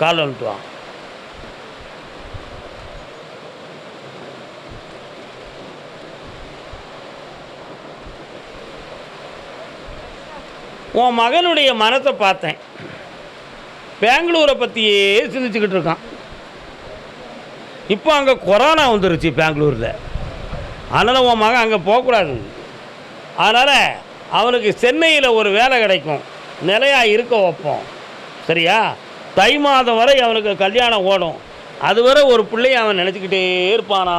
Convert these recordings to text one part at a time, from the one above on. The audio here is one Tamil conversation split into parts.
கால் வந்துட்டு உன் மகனுடைய மனத்தை பார்த்தேன். பெங்களூரை பற்றியே சிந்திச்சுக்கிட்டு இருக்கான். இப்போ அங்கே கொரோனா வந்துருச்சு பெங்களூரில். அதனால் உன் மகன் அங்கே போகக்கூடாது. அதனால் அவனுக்கு சென்னையில் ஒரு வேலை கிடைக்கும். நிலையாக இருக்க வைப்போம். சரியா? தை மாதம் வரை அவனுக்கு கல்யாணம் ஓடும். அதுவரை ஒரு பிள்ளையை அவன் நினச்சிக்கிட்டே இருப்பானா?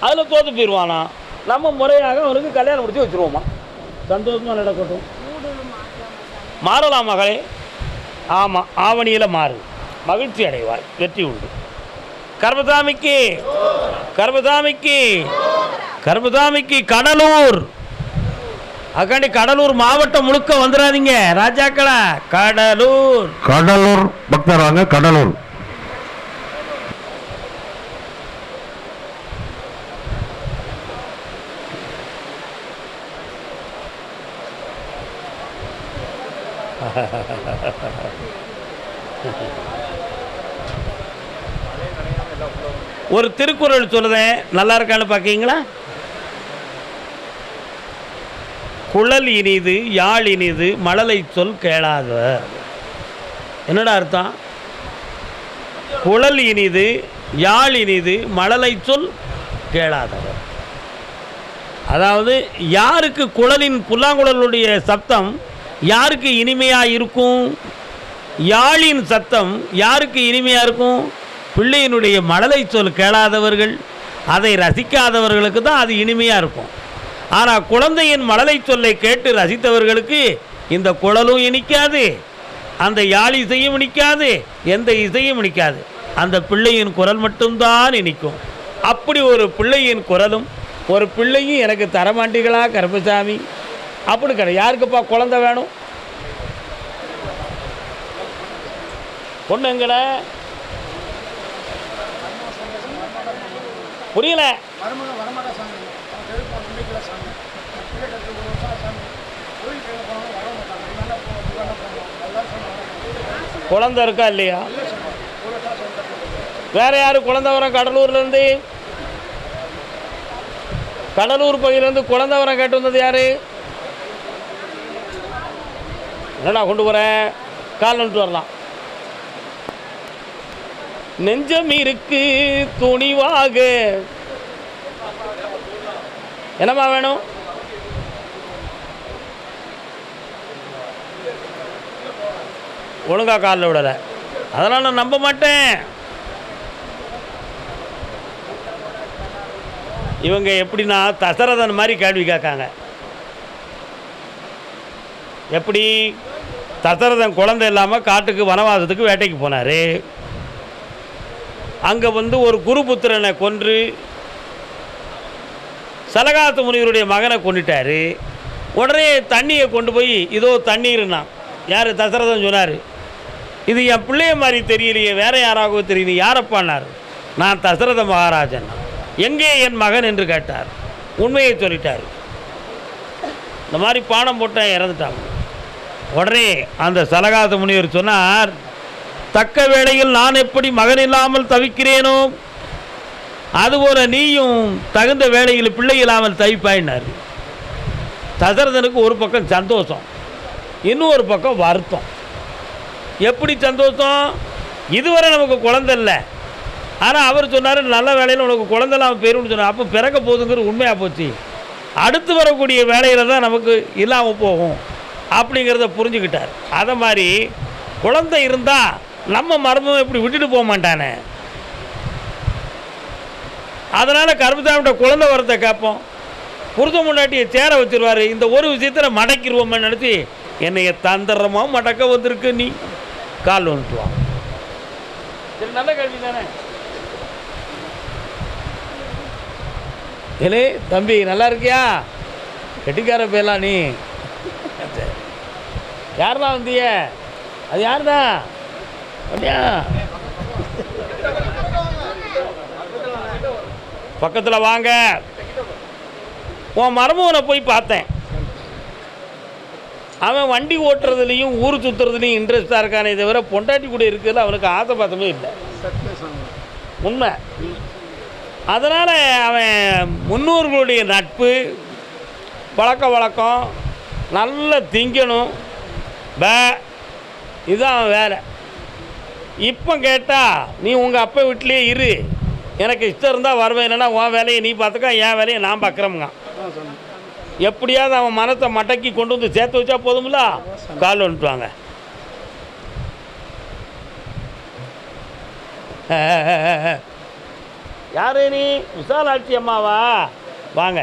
அதில் தோற்று போயிடுவானா நம்ம முறையாக அவனுக்கு கல்யாணம் முடிச்சு வச்சுருவோமா? சந்தோஷமாக நடக்கட்டும். மாறலாம் மகளே. ஆமாம் ஆவணியில் மாறு. மகிழ்ச்சி அடைவாய். வெற்றி உண்டு. கர்மதாமிக்கு கர்மதாமிக்கு கர்மதாமிக்கு கடலூர். அதுக்காண்டி கடலூர் மாவட்டம் முழுக்க வந்துடாதீங்க ராஜாக்களா கடலூர். கடலூர் பக்தர் வாங்க கடலூர். ஒரு திருக்குறள் சொல்லுதேன். நல்லா இருக்கான்னு பார்க்கீங்களா குழல் இனிது யாழ் இனிது மழலை சொல் கேளாதவர் என்னடா அர்த்தம்? குழல் இனிது யாழ் இனிது மழலை சொல் கேளாதவர் அதாவது யாருக்கு குழலின் புல்லாங்குழலுடைய சத்தம் யாருக்கு இனிமையாக இருக்கும் யாழின் சத்தம் யாருக்கு இனிமையாக இருக்கும் பிள்ளையினுடைய மழலை சொல் கேளாதவர்கள் அதை ரசிக்காதவர்களுக்கு தான் அது இனிமையாக இருக்கும் ஆனால் குழந்தையின் மழலை சொல்லை கேட்டு ரசித்தவர்களுக்கு இந்த குழலும் இனிக்காது அந்த யாழ் இசையும் இனிக்காது எந்த இசையும் இனிக்காது. அந்த பிள்ளையின் குரல் மட்டும்தான் இனிக்கும். அப்படி ஒரு பிள்ளையின் குரலும் ஒரு பிள்ளையும் எனக்கு தரமாட்டீங்களா கருப்பசாமி? அப்படி கிடையாது. யாருக்குப்பா குழந்தை வேணும்? பொண்ணுங்கள. புரியல? வரமாட்டா சாமி. வீட்டுக்கு ஒரு வருஷம் சாமி. கோயில் கையில் போனாலும் வர மாட்டாங்க. நல்லா போகணும் நல்லா போகணும் நல்லா சொன்னாங்க. குழந்தை இருக்கா இல்லையா? வேற யாரு குழந்தை வரம் கடலூர்லேருந்து? கடலூர் பகுதியிலேருந்து குழந்தை வரம் கேட்டு வந்தது யாரு? என்னடா கொண்டு போகிறேன் கால் வந்துட்டு வரலாம். நெஞ்சம் இருக்கு துணிவாக என்னம்மா வேணும்? ஒழுங்காக காலில் விடலை. அதெல்லாம் நான் நம்ப மாட்டேன். இவங்க எப்படின்னா தசரதன் மாதிரி கேள்வி கேட்காங்க. எப்படி? தசரதன் குழந்தை இல்லாமல் காட்டுக்கு வனவாசத்துக்கு வேட்டைக்கு போனார். அங்கே வந்து ஒரு குருபுத்திரனை கொன்று சலகாத்து முனிவருடைய மகனை கொண்டுட்டார். உடனே தண்ணியை கொண்டு போய் இதோ தண்ணீர்னா யார்? தசரதன் சொன்னார் இது என் பிள்ளைய மாதிரி தெரியலையே வேற யாராகவோ தெரியல யாரப்பானார் நான் தசரத மகாராஜன். எங்கே என் மகன்? என்று கேட்டார். உண்மையை சொல்லிட்டார். இந்த மாதிரி பானம் போட்டேன் இறந்துட்டாங்க. உடனே அந்த சலகாத முனிவர் சொன்னார் தக்க வேளையில் நான் எப்படி மகன் இல்லாமல் தவிக்கிறேனோ அதுபோல் நீயும் தகுந்த வேலையில் பிள்ளை இல்லாமல் தவிப்பாயினார். தசரதனுக்கு ஒரு பக்கம் சந்தோஷம் இன்னொரு பக்கம் வருத்தம். எப்படி சந்தோஷம்? இதுவரை நமக்கு குழந்தை இல்லை. ஆனால் அவர் சொன்னார் நல்ல வேலையில் உனக்கு குழந்தைலாம் இல்லாமல் சொன்னார். அப்போ பிறக்க போதுங்கிறது உண்மையாக போச்சு. அடுத்து வரக்கூடிய வேலையில் தான் நமக்கு இல்லாமல் போகும். அப்படிங்கிறத புரிஞ்சுக்கிட்டார். அதை மாதிரி குழந்தை இருந்தால் நம்ம மர்மம் இப்படி விட்டுட்டு போக மாட்டானே. அதனால் கருப்புசாமிகிட்ட குழந்தை வரத்தை கேட்போம். புருஷ முன்னாட்டியை சேர வச்சிருவாரு. இந்த ஒரு விஷயத்தில் மடக்கிடுவோமே நினச்சி என்னைய தந்திரமா மடக்க வந்திருக்கு நீ. கால் வந்துட்டு வா. சரி நல்ல கேள்வி தானே ஏலே தம்பி நல்லா இருக்கியா? கெட்டிக்கார பேலாம் நீ. யாருடா வந்திய? அது யாருடா? அப்படியா பக்கத்தில் வாங்க. உன் மருமகனை போய் பார்த்தேன். அவன் வண்டி ஓட்டுறதுலையும் ஊர் சுற்றுறதுலையும் இன்ட்ரெஸ்டாக இருக்கானே தவிர பொண்டாட்டி கூட இருக்கிறது அவனுக்கு ஆசை பார்த்தமே இல்லை. உண்மை. அதனால் அவன் முன்னோர்களுடைய நட்பு பழக்க வழக்கம் நல்லா திங்கணும். பே இதுதான் அவன் வேலை. இப்போ கேட்டால் நீ உங்கள் அப்பா வீட்லேயே இரு. எனக்கு இஷ்டம் இருந்தால் வருவேன். இல்லைன்னா உன் வேலையை நீ பார்த்துக்க என் வேலையை நான் பார்க்குறோமுங்க. எப்படியாவது அவன் மனத்தை மடக்கி கொண்டு வந்து சேர்த்து வச்சா போதும்ல? கால் வந்துட்டுவாங்க யாரு நீ? விசாலாட்சி அம்மாவா? வாங்க.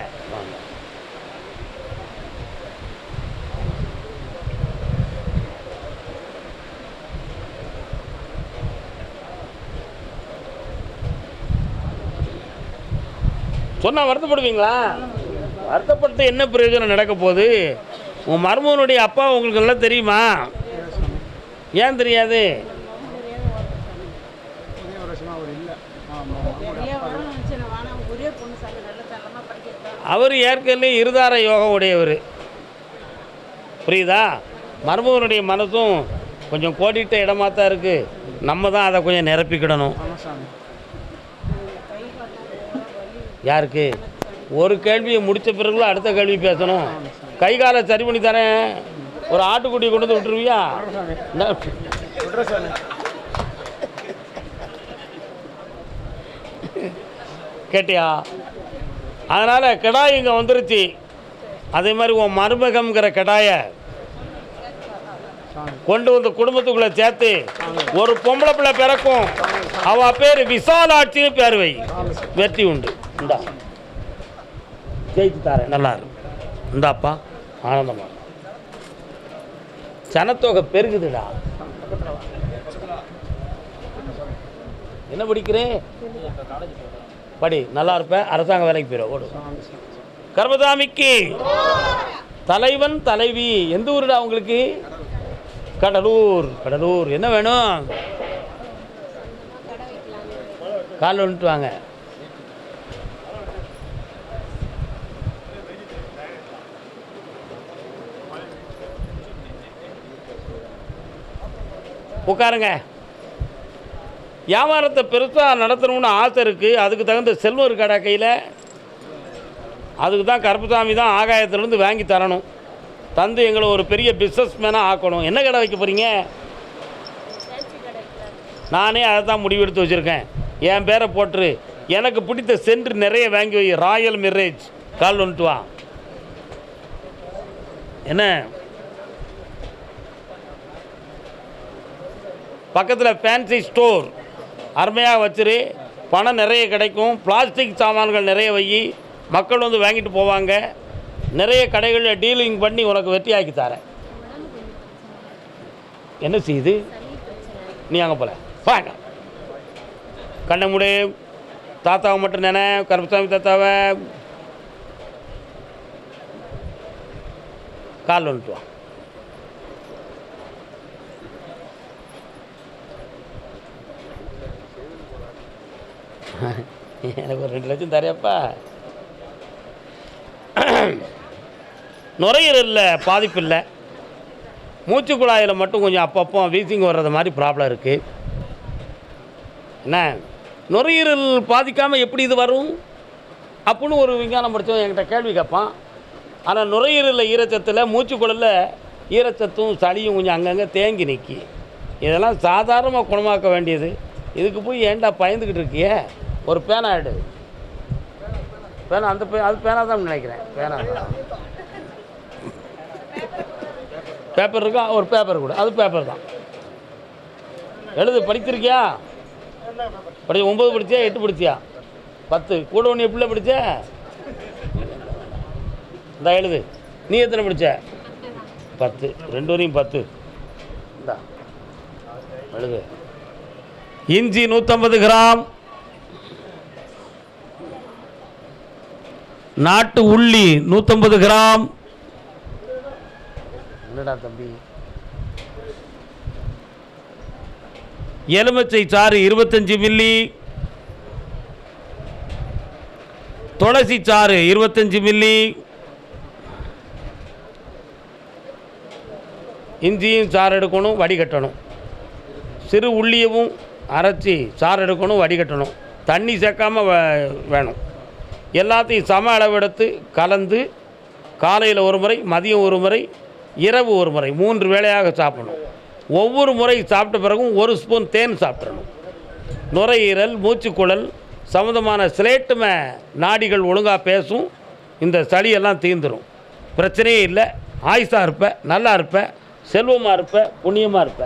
சொன்னால் வருத்தப்படுவீங்களா? வருத்தப்பட்டு என்ன பிரயோஜனம் நடக்க போகுது? உன் மருமகனுடைய அப்பா உங்களுக்கு எல்லாம் தெரியுமா? ஏன் தெரியாது? அவர் ஏற்கனவே இருதார யோகம் உடையவர். புரியுதா? மருமகனுடைய மனசும் கொஞ்சம் கோடிட்ட இடமா தான் இருக்குது நம்ம தான் அதை கொஞ்சம் நிரப்பிக்கிடணும். யாருக்கு? ஒரு கேள்வியை முடித்த பிறகுல அடுத்த கேள்வி பேசணும். கை காலை சரி பண்ணி தரேன் ஒரு ஆட்டுக்குட்டியை கொண்டு வந்து விட்டுருவியா? கேட்டியா? அதனால் கிடாய் இங்கே வந்துருச்சு. அதே மாதிரி உன் மருமகம்ங்கிற கிடாயை கொண்டு வந்து குடும்பத்துக்குள்ளே சேர்த்து ஒரு பொம்பளை பிள்ளை பிறக்கும். அவ பேர் விசாலாட்சின்னு பேர் வை. வெற்றி உண்டு. இந்தா. ஜெயித்து தாரேன். நல்லா இருக்கு இந்தாப்பா. ஆனந்தமா. சனத்தொகை பெருகுதுடா. என்ன படிக்கிறேன் படி நல்லா இருப்ப அரசாங்க வேலைக்கு போயிடும் ஓடு. கர்மதாமிக்கு. தலைவன் தலைவி. எந்த ஊருடா உங்களுக்கு? கடலூர். கடலூர். என்ன வேணும்? கால் வந்துட்டு வாங்க. உட்காருங்க. வியாபாரத்தை பெருசாக நடத்தணும்னு ஆசை இருக்குது அதுக்கு தகுந்த செல்வம் இருக்காடா கையில்? அதுக்கு தான் கருப்பசாமி தான் ஆகாயத்திலேருந்து வாங்கி தரணும். தந்து எங்களை ஒரு பெரிய பிஸ்னஸ் மேனாக ஆக்கணும். என்ன கடை வைக்க போகிறீங்க நானே அதை தான் முடிவெடுத்து வச்சுருக்கேன். என் பேரை போட்டுரு. எனக்கு பிடித்த சென்று நிறைய வாங்கி வை. ராயல் மிரேஜ் கால் வந்துட்டு வா. என்ன? பக்கத்தில் ஃபேன்சி ஸ்டோர் அருமையாக வச்சிரு. பணம் நிறைய கிடைக்கும். பிளாஸ்டிக் சாமான்கள் நிறைய வை. மக்கள் வந்து வாங்கிட்டு போவாங்க. நிறைய கடைகளில் டீலிங் பண்ணி உனக்கு வெற்றியாக்கி தரேன். என்ன செய்யுது நீ அங்கே போல. வாங்க. கண்ணை முடி. தாத்தாவை மட்டும் நினை. கருப்பசாமி தாத்தாவை. கால் வந்துட்டு எனக்கு ஒரு ரெண்டு லட்சம் தரையப்பா நுரையீரலில் பாதிப்பு இல்லை. மூச்சு குழாயில் மட்டும் கொஞ்சம் அப்பப்போ வீசிங் வர்றது மாதிரி ப்ராப்ளம் இருக்குது என்ன? நுரையீரல் பாதிக்காமல் எப்படி இது வரும்? அப்படின்னு ஒரு விஞ்ஞானம் படித்தவன் என்கிட்ட கேள்வி கேட்பான் ஆனால் நுரையீரலில் ஈரச்சத்தில் மூச்சுக்குழலில் ஈரச்சத்தும் சளியும் கொஞ்சம் அங்கங்கே தேங்கி நிற்கி இதெல்லாம் சாதாரணமாக குணமாக்க வேண்டியது. இதுக்கு போய் ஏன்டா பயந்துக்கிட்டு இருக்கியே? ஒரு பேனா எடு. பேனா அந்த பே அது பேனா தான் நினைக்கிறேன். பேனா. தான் பேப்பர் இருக்கா? ஒரு பேப்பர் கூட. அது பேப்பர் தான். எழுது படித்திருக்கியா படி ஒம்பது படிச்சியா எட்டு படிச்சியா? பத்து. கூட ஒன்று எப்படி படித்த இந்த எழுது. நீ எத்தனை படித்த பத்து. ரெண்டு வரையும் பத்து. இந்தா. எழுது. இஞ்சி நூற்றம்பது கிராம். நாட்டு உள்ளி நூற்றம்பது கிராம். என்னடா தம்பி? எலுமிச்சை சாறு இருபத்தஞ்சி மில்லி. துளசி சாறு இருபத்தஞ்சி மில்லி. இஞ்சியும் சாறு எடுக்கணும் வடிகட்டணும் சிறு உள்ளியவும் அரைச்சி சாறு எடுக்கணும் வடிகட்டணும் தண்ணி சேர்க்காம வே- வேணும். எல்லாத்தையும் சம அளவெடுத்து கலந்து காலையில் ஒரு முறை மதியம் ஒரு முறை இரவு ஒரு முறை மூன்று வேளையாக சாப்பிடணும். ஒவ்வொரு முறை சாப்பிட்ட பிறகும் ஒரு ஸ்பூன் தேன் சாப்பிடணும். நுரையீரல் மூச்சுக்குழல் சம்மந்தமான சிலேட்டும நாடிகள் ஒழுங்காக பேசும். இந்த சளியெல்லாம் தீந்துடும் பிரச்சனையே இல்லை. ஆயுசாக இருப்ப நல்லா இருப்ப செல்வமாக இருப்ப புண்ணியமாக இருப்ப.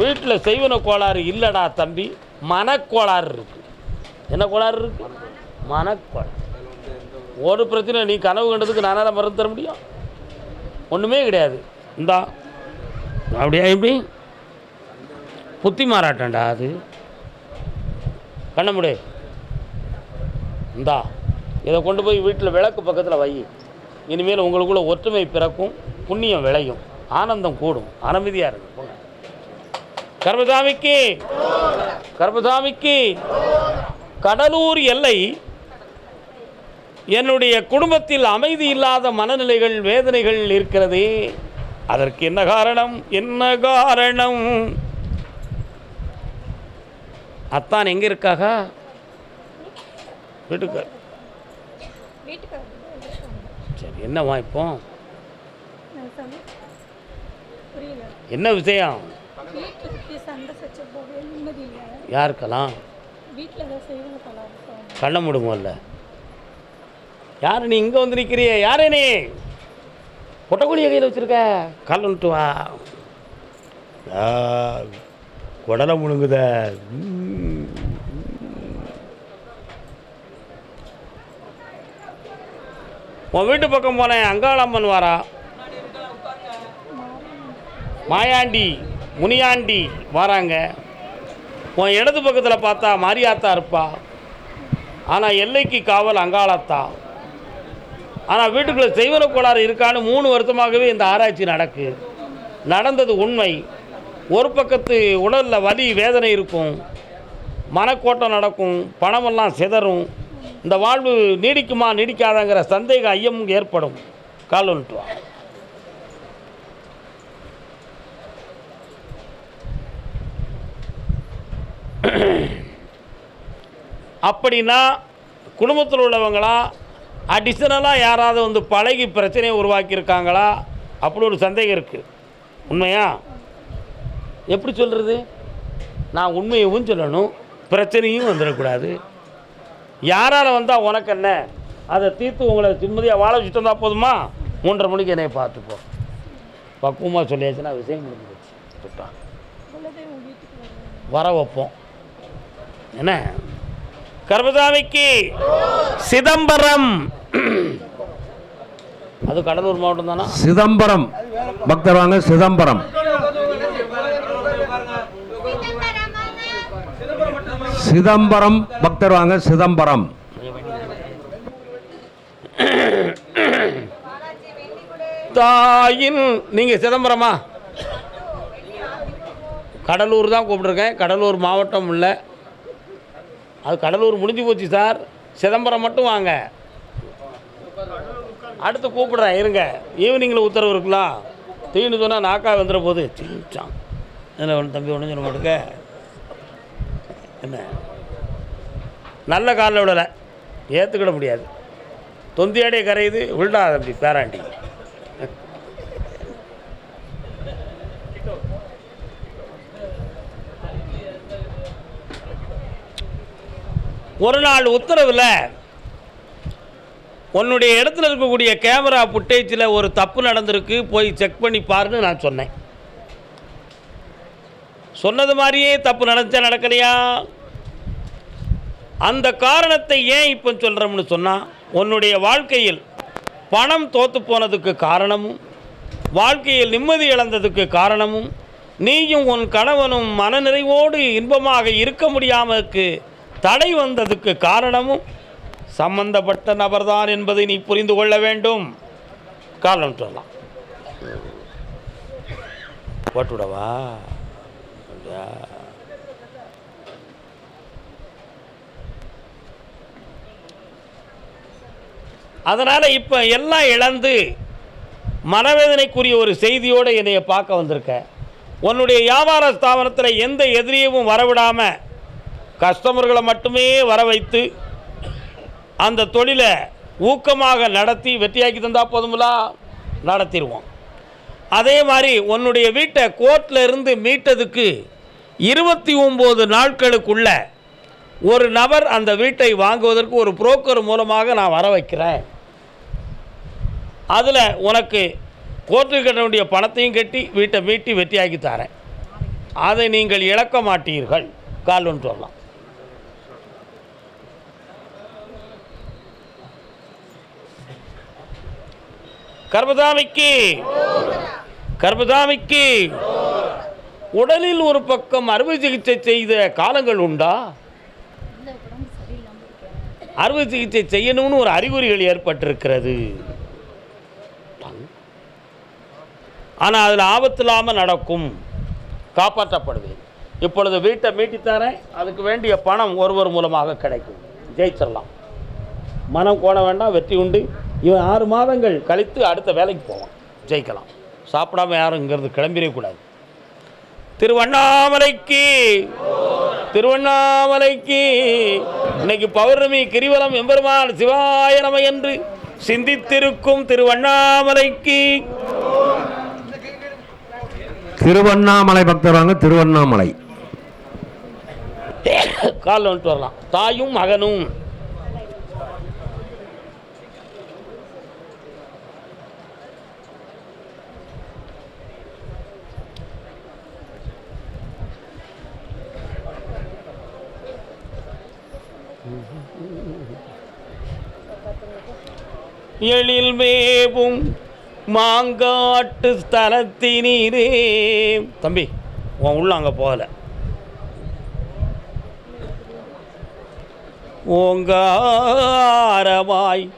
வீட்டில் செய்வன கோளாறு இல்லைடா தம்பி. மனக்கோளாறு இருக்குது என்ன கோளாறு இருக்குது மனக்கோளாறு ஒரு பிரச்சனை நீ கனவு கண்டதுக்கு நானால மருந்து தர முடியும்? ஒன்றுமே கிடையாது. இந்தா அப்படியா எப்படி? புத்தி மாறாட்டண்டா அது. கண்ண முடி. இந்தா இதை கொண்டு போய் வீட்டில் விளக்கு பக்கத்தில் வை. இனிமேல் உங்களுக்குள்ள ஒற்றுமை பிறக்கும் புண்ணியம் விளையும் ஆனந்தம் கூடும். அனமதியாக இருக்கும் போங்க. கர்மசாமிக்கு கர்மசாமிக்கு கடலூர் எல்லை என்னுடைய குடும்பத்தில் அமைதி இல்லாத மனநிலைகள் வேதனைகள் இருக்கிறதே. அதற்கு என்ன காரணம்? என்ன காரணம்? அத்தான் எங்கே இருக்காக? வீட்டுக்கு சரி என்னவா இப்போ என்ன விஷயம்? யாருக்கெல்லாம்? கண்ண முடுங்கல்ல யார் நீ இங்கே வந்து நிற்கிறிய யாரே நீ? பொட்டக்குழிய கையில் வச்சுருக்க. கல்லுன்ட்டு வா. குடலை முழுங்குத. உன் வீட்டு பக்கம் போனேன். அங்காளம்மன் வாரா. மாயாண்டி முனியாண்டி வராங்க. உன் இடது பக்கத்தில் பார்த்தா மாரியாத்தா இருப்பா. ஆனால் எல்லைக்கு காவல் அங்காளத்தா. ஆனால் வீட்டுக்குள்ளே செய்வன கோளாறு இருக்கான்னு மூணு வருஷமாகவே இந்த ஆராய்ச்சி நடக்கு. நடந்தது உண்மை. ஒரு பக்கத்து உடலில் வலி வேதனை இருக்கும். மனக்கோட்டம் நடக்கும். பணமெல்லாம் சிதறும். இந்த வாழ்வு நீடிக்குமா நீடிக்காதாங்கிற சந்தேக ஐயம் ஏற்படும். கால் அப்படின்னா குடும்பத்தில் உள்ளவங்களாம் அடிஷ்னலாக யாராவது வந்து பழகி பிரச்சனையை உருவாக்கியிருக்காங்களா? அப்படி ஒரு சந்தேகம் இருக்குது உண்மையா? எப்படி சொல்கிறது நான் உண்மையவும் சொல்லணும். பிரச்சனையும் வந்துடக்கூடாது. யாரால் வந்தால் உனக்கு என்ன? அதை தீர்த்து உங்களை நிம்மதியாக வாழ வச்சுட்டு வந்தால் போதுமா? மூன்றரை மணிக்கு என்னை பார்த்துப்போம் பக்குவமாக சொல்லியாச்சுன்னா விஷயம் முடிஞ்சிருச்சு போச்சு வர வைப்போம். என்ன? கர்மசாமிக்கு சிதம்பரம். அது கடலூர் மாவட்டம் தானா சிதம்பரம். பக்தர் வாங்க சிதம்பரம். சிதம்பரம் பக்தர் வாங்க சிதம்பரம். தாயின் நீங்கள் சிதம்பரமா? கடலூர் தான் கூப்பிட்ருக்கேன் கடலூர் மாவட்டம் இல்லை அது கடலூர் முடிஞ்சு போச்சு சார். சிதம்பரம் மட்டும் வாங்க. அடுத்து கூப்பிட்றேன் இருங்க. ஈவினிங்கில் உத்தரவு இருக்குங்களா? தீனு சொன்னால் நாக்கா வந்துட போகுது சிங்சான் என்ன ஒன்று தம்பி ஒன்று சொல்ல மாட்டுக்க என்ன? நல்ல காலில் விடலை. ஏற்றுக்கிட முடியாது. தொந்தியாடே கரையுது விழுடாது அப்படி பேராண்டி. ஒரு நாள் உத்தரவில் உன்னுடைய இடத்துல இருக்கக்கூடிய கேமரா ஃபுட்டேஜில் ஒரு தப்பு நடந்திருக்கு போய் செக் பண்ணி பாருன்னு நான் சொன்னேன். சொன்னது மாதிரியே தப்பு நடந்துச்சா நடக்கலையா? அந்த காரணத்தை ஏன் இப்போ சொல்கிறோம்னு சொன்னால் உன்னுடைய வாழ்க்கையில் பணம் தோற்று போனதுக்கு காரணமும் வாழ்க்கையில் நிம்மதி இழந்ததுக்கு காரணமும் நீயும் உன் கணவனும் மனநிறைவோடு இன்பமாக இருக்க முடியாமலுக்கு தடை வந்ததுக்கு காரணமும் சம்பந்தப்பட்ட நபர்தான் என்பதை நீ புரிந்து கொள்ள வேண்டும். காரணம் சொல்லலாம். போட்டுவிடவா? அதனால் இப்போ எல்லாம் இழந்து மனவேதனைக்குரிய ஒரு செய்தியோடு என்னைய பார்க்க வந்திருக்க. உன்னுடைய வியாபார ஸ்தாபனத்தில் எந்த எதிரியவும் வரவிடாமல் கஸ்டமர்களை மட்டுமே வர வைத்து அந்த தொழிலை ஊக்கமாக நடத்தி வெற்றியாக்கி தந்தால் போதுங்களா நடத்திடுவோம். அதே மாதிரி உன்னுடைய வீட்டை கோர்ட்டில் இருந்து மீட்டதுக்கு இருபத்தி ஒம்பது நாட்களுக்குள்ள ஒரு நபர் அந்த வீட்டை வாங்குவதற்கு ஒரு புரோக்கர் மூலமாக நான் வர வைக்கிறேன். அதில் உனக்கு கோர்ட்டுக்கு கட்ட வேண்டிய பணத்தையும் கட்டி வீட்டை மீட்டி வெட்டியாக்கி தரேன். அதை நீங்கள் இழக்க மாட்டீர்கள். கால் ஒன்று சொல்லலாம் கர்பதாமிக்கு கர்பதாமிக்கு உடலில் ஒரு பக்கம் அறுவை சிகிச்சை செய்த காலங்கள் உண்டா? அறுவை சிகிச்சை செய்யணும்னு ஒரு அறிகுறிகள் ஏற்பட்டிருக்கிறது. ஆனால் அதில் ஆபத்து இல்லாமல் நடக்கும். காப்பாற்றப்படுவேன். இப்பொழுது வீட்டை மீட்டித்தரேன். அதுக்கு வேண்டிய பணம் ஒருவர் மூலமாக கிடைக்கும். ஜெயிச்சிடலாம். மனம் கோண வேண்டாம் வெற்றி உண்டு. இவன் ஆறு மாதங்கள் கழித்து அடுத்த வேலைக்கு போவான். ஜெயிக்கலாம். சாப்பிடாம யாரும் இங்கேருந்து கிளம்பிடக்கூடாது. திருவண்ணாமலைக்கு திருவண்ணாமலைக்கு இன்னைக்கு பௌர்ணமி கிரிவலம் எம்பெருமான் சிவாய நம என்று சிந்தித்திருக்கும் திருவண்ணாமலைக்கு. திருவண்ணாமலை பக்தர் வாங்க திருவண்ணாமலை. காலில் வந்துட்டு வரலாம். தாயும் மகனும். எழில் வேவும் மாங்காட்டு ஸ்தலத்தினீரே. தம்பி உன் உள்ள அங்கே போகலை. ஓங்காரமாய்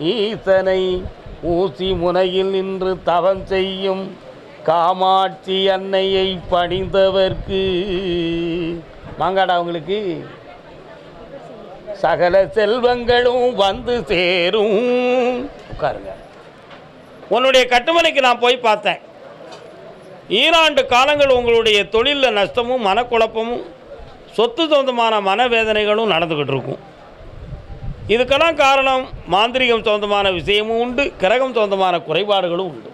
ஈசனை ஊசி முனையில் நின்று தவம் செய்யும் காமாட்சி அன்னையை பணிந்தவர்க்கு. மாங்காடா உங்களுக்கு. சகல செல்வங்களும் வந்து சேரும். உட்காருங்க. உன்னுடைய கட்டுமனைக்கு நான் போய் பார்த்தேன். ஈராண்டு காலங்கள் உங்களுடைய தொழிலில் நஷ்டமும் மனக்குழப்பமும் சொத்து சொந்தமான மனவேதனைகளும் நடந்துக்கிட்டு இருக்கும் இதுக்கெல்லாம் காரணம் மாந்திரிகம் சொந்தமான விஷயமும் உண்டு கிரகம் சொந்தமான குறைபாடுகளும் உண்டு.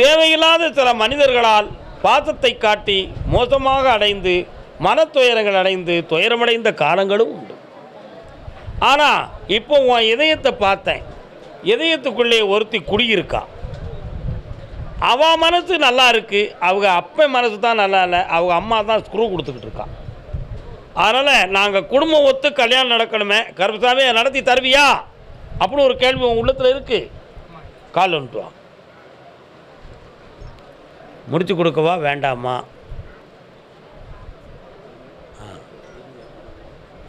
தேவையில்லாத சில மனிதர்களால் பாசத்தை காட்டி மோசமாக அடைந்து மனத்துயரங்கள் அடைந்து துயரமடைந்த காலங்களும் உண்டு. ஆனால் இப்போ உன் இதயத்தை பார்த்தேன். இதயத்துக்குள்ளே ஒருத்தி குடியிருக்கா. அவ மனசு நல்லா இருக்குது அவங்க அப்ப மனசு தான் நல்லா இல்லை. அவங்க அம்மா தான் ஸ்க்ரூ கொடுத்துக்கிட்டு இருக்கான் அதனால் நாங்கள் குடும்பம் ஒத்து கல்யாணம் நடக்கணுமே. கருப்பசாமி நடத்தி தருவியா? அப்படின்னு ஒரு கேள்வி உன் உள்ளத்தில் இருக்குது கால் வந்துட்டு முடிச்சு கொடுக்கவா? வேண்டாமா ஆ.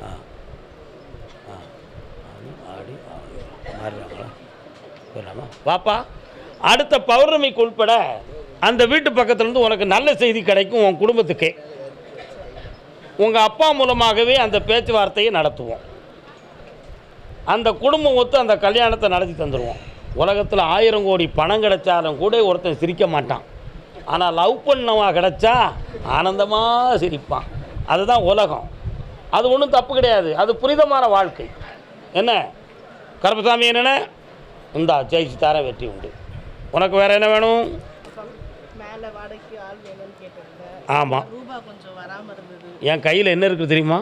ஆ. ஆ. ஆடி, ஆடி. மாறுறாங்களா? போயிடலாமா? வாப்பா அடுத்த பௌர்ணமிக்கு உள்பட அந்த வீட்டு பக்கத்துலேருந்து உனக்கு நல்ல செய்தி கிடைக்கும் உன் குடும்பத்துக்கே. உங்கள் அப்பா மூலமாகவே அந்த பேச்சுவார்த்தையை நடத்துவோம். அந்த குடும்பம் ஒத்து அந்த கல்யாணத்தை நடத்தி தந்துடுவோம் உலகத்தில் ஆயிரம் கோடி பணம் கிடைச்சாலும் கூட ஒருத்தன் சிரிக்க மாட்டான். ஆனால் லவ் பண்ணவா கிடைச்சா ஆனந்தமாக சிரிப்பான். அதுதான் உலகம். அது ஒன்றும் தப்பு கிடையாது. அது புனிதமான வாழ்க்கை. என்ன? கருப்பசாமி என்னென்ன? இந்தா ஜெயிச்சு தர வெற்றி உண்டு. உனக்கு வேறு என்ன வேணும்? ஆமாம் என் கையில் என்ன இருக்குது தெரியுமா?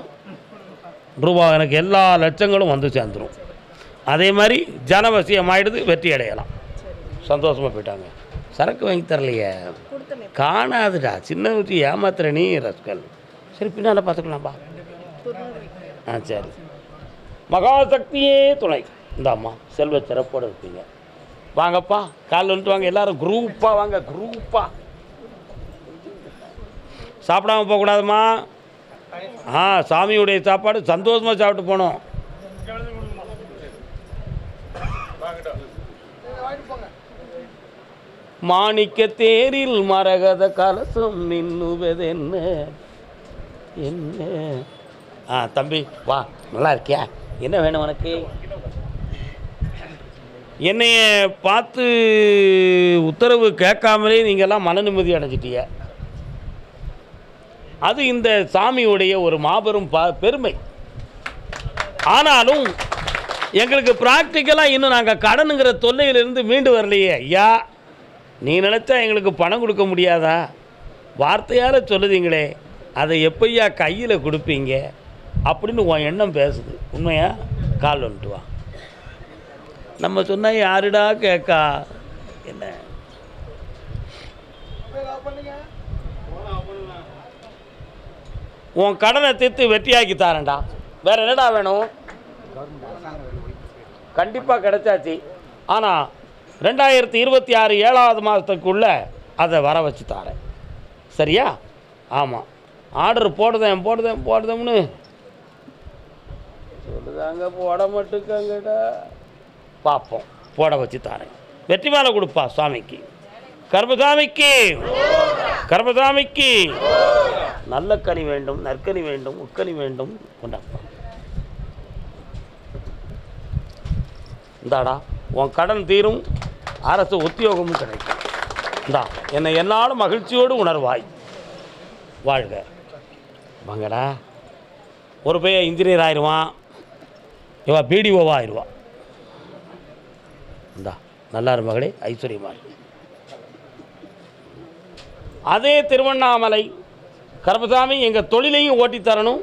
ரூபா எனக்கு எல்லா லட்சங்களும் வந்து சேர்ந்துடும் அதே மாதிரி ஜனவசியம் ஆயிடுது வெற்றி அடையலாம். சந்தோஷமாக போயிட்டாங்க. சரக்கு வாங்கி தரலையே. காணாதுடா. சின்ன ஊற்றி ஏமாத்துற நீ ரஸ்கல். சரி பின்னால் பார்த்துக்கலாம்பா ஆ சரி. மகாசக்தியே துணை. இந்தாம்மா செல்வ சிறப்போடு இருப்பீங்க. வாங்கப்பா காலைல வந்துட்டு வாங்க. எல்லாரும் குரூப்பாக வாங்க குரூப்பாக சாப்பிடாம போகக்கூடாதும்மா. ஆ சாமியுடைய சாப்பாடு சந்தோஷமாக சாப்பிட்டு போகணும். மாணிக்க தேரில் மரகத கலசம் மின்னுவதென்ன? என்ன? ஆ தம்பி வா. நல்லா இருக்கியா? என்ன வேணும் உனக்கு? என்னைய பார்த்து உத்தரவு கேட்காமலே நீங்கள்லாம் மன நிம்மதி அடைஞ்சிட்டீங்க அது இந்த சாமியுடைய ஒரு மாபெரும் ப பெருமை. ஆனாலும் எங்களுக்கு ப்ராக்டிக்கலாக இன்னும் நாங்கள் கடனுங்கிற தொல்லையிலிருந்து மீண்டு வரலையே. ஐயா நீ நினச்சா எங்களுக்கு பணம் கொடுக்க முடியாதா? வார்த்தையால் சொல்லுதீங்களே அதை எப்பையா கையில் கொடுப்பீங்க? அப்படின்னு உன் எண்ணம் பேசுது. உண்மையா? கால் வந்துட்டு வா. நம்ம சொன்னால் யாருடா கேட்கா என்ன? உன் கடனை தீர்த்து வெற்றியாக்கி தாரேன்டா. வேற என்னடா வேணும்? கண்டிப்பாக கிடைச்சாச்சு. ஆனால் ரெண்டாயிரத்தி இருபத்தி ஆறு ஏழாவது மாதத்துக்குள்ளே அதை வர வச்சு தாரேன். சரியா? ஆமாம் ஆர்டர் போடுதேன் போடுதேன் போடுதேன்னு சொல்லுதாங்க போட மாட்டுக்காங்கடா. பார்ப்போம். போட வச்சு தாரேன். வெற்றி மாலை கொடுப்பா சுவாமிக்கு. கர்மசாமிக்கு. கர்மசாமிக்கு. நல்ல கனி வேண்டும் நற்கனி வேண்டும் உட்கனி வேண்டும் கொண்டாப்பா. இந்தாடா உன் கடன் தீரும் அரசு உத்தியோகமும் கிடைக்கும். இந்தா என்னை என்னாலும் மகிழ்ச்சியோடு உணர்வாய். வாழ்க. வாங்கடா. ஒரு பையன் இன்ஜினியர் ஆயிடுவான் இவன் பிடிஓவாக ஆயிடுவான் இந்தா நல்லாரு மகளே ஐஸ்வர்யமா அதே திருவண்ணாமலை கருப்பசாமி எங்கள் தொழிலையும் ஓட்டி தரணும்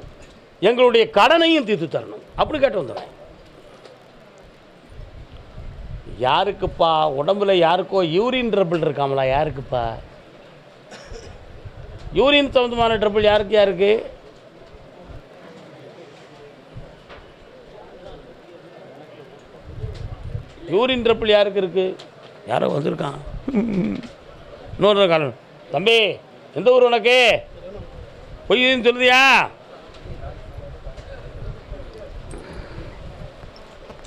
எங்களுடைய கடனையும் தீர்த்து தரணும். அப்படி கேட்டு வந்துடுறேன் யாருக்குப்பா உடம்புல யாருக்கோ யூரின் ட்ரபிள் இருக்காமலா? யாருக்குப்பா? யூரின் சம்மந்தமான ட்ரபிள் யாருக்கு யாருக்கு? யூரின் ட்ரபிள் யாருக்கு இருக்கு? யாரோ வந்திருக்கான். இன்னொரு காலம் தம்பி எந்த ஊர் உனக்கு? பொய்ன்னு சொல்லுதியா?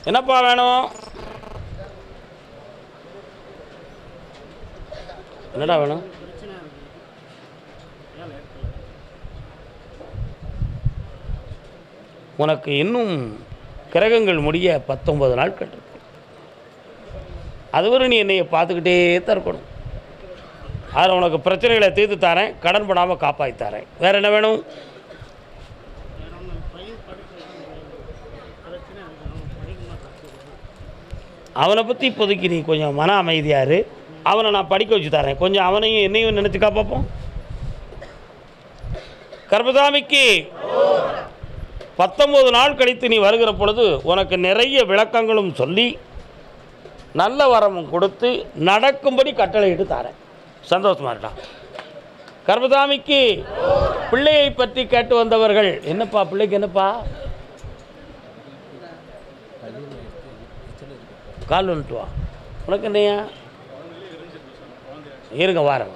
என்னப்பா வேணும்? என்னடா வேணும்? உனக்கு இன்னும் கிரகங்கள் முடிய பத்தொன்பது நாட்கள். அதுவரை நீ என்னையை பார்த்துக்கிட்டே தான் இருக்கணும். அதில் உனக்கு பிரச்சனைகளை தீர்த்து தரேன் கடன் படாமல் காப்பாற்றி தரேன். வேறு என்ன வேணும்? அவனை பற்றி இப்போதைக்கு நீ கொஞ்சம் மன அமைதியாக இரு. அவனை நான் படிக்க வச்சு தரேன். கொஞ்சம் அவனையும் என்னையும் நினச்சிக்கா பார்ப்போம் கர்பதாமிக்கு பத்தொம்போது நாள் கழித்து நீ வருகிற பொழுது உனக்கு நிறைய விளக்கங்களும் சொல்லி நல்ல வரமும் கொடுத்து நடக்கும்படி கட்டளையிட்டு தாரேன். சந்தோஷமாக இருக்கா கர்மசாமிக்கு பிள்ளையை பற்றி கேட்டு வந்தவர்கள் என்னப்பா பிள்ளைக்கு என்னப்பா? கால் வந்துட்டு வா உனக்கு என்னையா இருங்க வாரேன்.